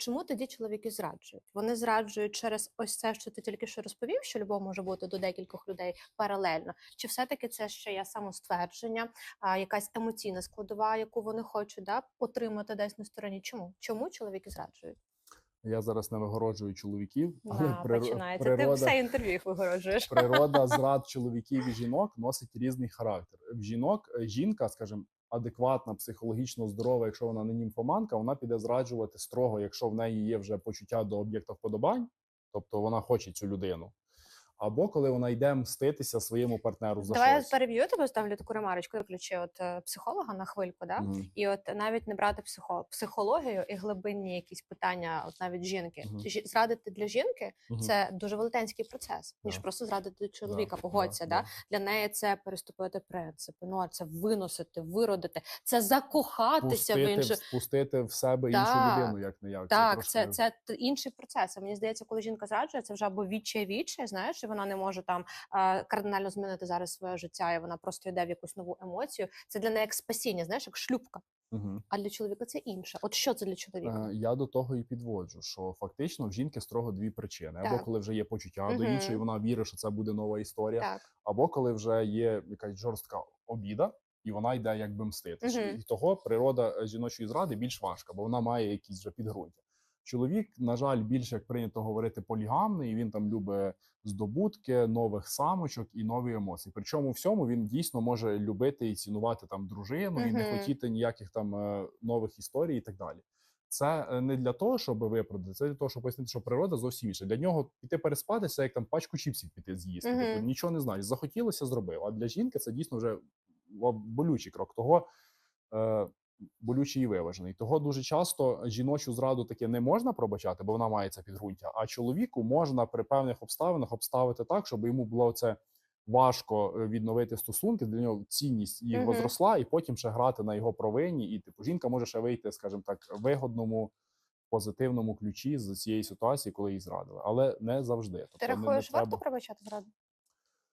Чому тоді чоловіки зраджують? Вони зраджують через ось це, що ти тільки що розповів, що любов може бути до декількох людей паралельно. Чи все-таки це ще є самоствердження, а, якась емоційна складова, яку вони хочуть да, отримати десь на стороні? Чому? Чому чоловіки зраджують? Я зараз не вигороджую чоловіків, але Да, приро- починається. Ти все інтерв'ю їх вигороджуєш. природа зрад чоловіків і жінок носить різний характер. В жінок жінка, скажімо, адекватна, психологічно здорова, якщо вона не німфоманка, вона піде зраджувати строго, якщо в неї є вже почуття до об'єкта вподобань, тобто вона хоче цю людину. Або коли вона йде мститися своєму партнеру за Давай я щось. переб'ю тебе, ставлю таку ремарочку, включи от е, психолога на хвильку, да? Мгм. І от навіть не брати психо, психологію і глибинні якісь питання, от навіть жінки. Мгм. Жі- Зрадити для жінки Мгм. це дуже велетенський процес, ніж Да. просто зрадити чоловіка. Да, Погодься, да, да. для неї це переступити принципи. Ну а це виносити, виродити, це закохатися в Пустити, інше. впустити в себе іншу людину, як не як. Так, це, це, т- інший процес. А Мені здається, коли жінка зраджує, це вже або відчай відчай, знаєш, і вона не може там е, кардинально змінити зараз своє життя, і вона просто йде в якусь нову емоцію. Це для неї як спасіння, знаєш, як шлюбка. Мгм. А для чоловіка це інше. От що це для чоловіка? Е, Я до того і підводжу, що фактично в жінки строго дві причини: або коли вже є почуття до іншої, вона вірить, що це буде нова історія, Так. або коли вже є якась жорстка обіда, і вона йде якби мститись. Мгм. І того природа е, жіночої зради більш важка, бо вона має якісь вже підґрунтя. Чоловік, на жаль, більше як прийнято говорити, полігамний. і Він там любить здобутки, нових самочок і нові емоції. Причому всьому він дійсно може любити і цінувати там дружину, і не хотіти ніяких там е, нових історій і так далі. Це е, не для того, щоб виправдати, це для того, щоб пояснити, що природа зовсім інша. Для нього піти переспати, це як там пачку чіпсів піти з'їсти. Мгм. Тобто нічого не знаєш. Захотілося, зробив. А для жінки це дійсно вже болючий крок. Того е, болючий і виважений. Того дуже часто жіночу зраду таке не можна пробачати, бо вона має це підґрунтя. А чоловіку можна при певних обставинах обставити так, щоб йому було це важко е, відновити стосунки. Для нього цінність їх Мгм. возросла, і потім ще грати на його провині. І типу жінка може ще вийти, скажімо так, вигодному. Позитивному ключі з цієї ситуації, коли її зрадили, але не завжди. Ти Тобто не- рахуєш, варто пробачати зраду?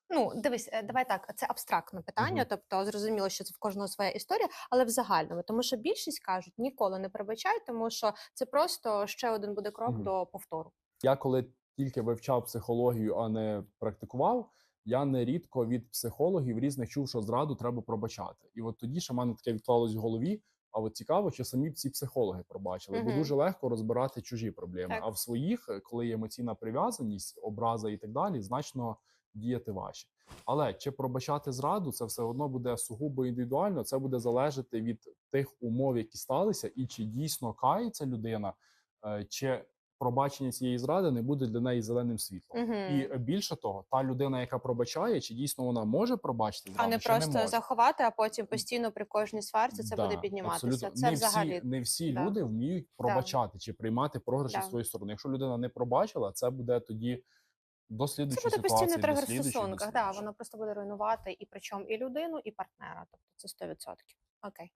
Ну, дивись, е, давай так, це абстрактне питання, Мгм. тобто зрозуміло, що це в кожного своя історія, але в загальному, тому що більшість кажуть, ніколи не пробачай, тому що це просто ще один буде крок Мгм. до повтору. Я коли тільки вивчав психологію, а не практикував, я нерідко від психологів різних чув, що зраду треба пробачати. І от тоді ще в мене таке відклалось в голові. А от цікаво, чи самі ці психологи пробачили, бо дуже легко розбирати чужі проблеми. Так. А в своїх, коли є емоційна прив'язаність, образа і так далі, значно діяти важче. Але чи пробачати зраду, це все одно буде сугубо індивідуально. Це буде залежати від тих умов, які сталися, і чи дійсно кається людина, е, чи пробачення цієї зради не буде для неї зеленим світлом. Угу. І е, більше того, та людина, яка пробачає, чи дійсно вона може пробачити зраду, А не просто може. заховати, а потім постійно при кожній сварці це буде підніматися. абсолютно. Це не взагалі всі, не всі да. люди вміють пробачати чи приймати програш Да. зі своєї сторони. Якщо людина не пробачила, це буде тоді це буде постійний тригер в стосунках. Да, воно просто буде руйнувати і причому і людину, і партнера. Тобто це 100%. Окей.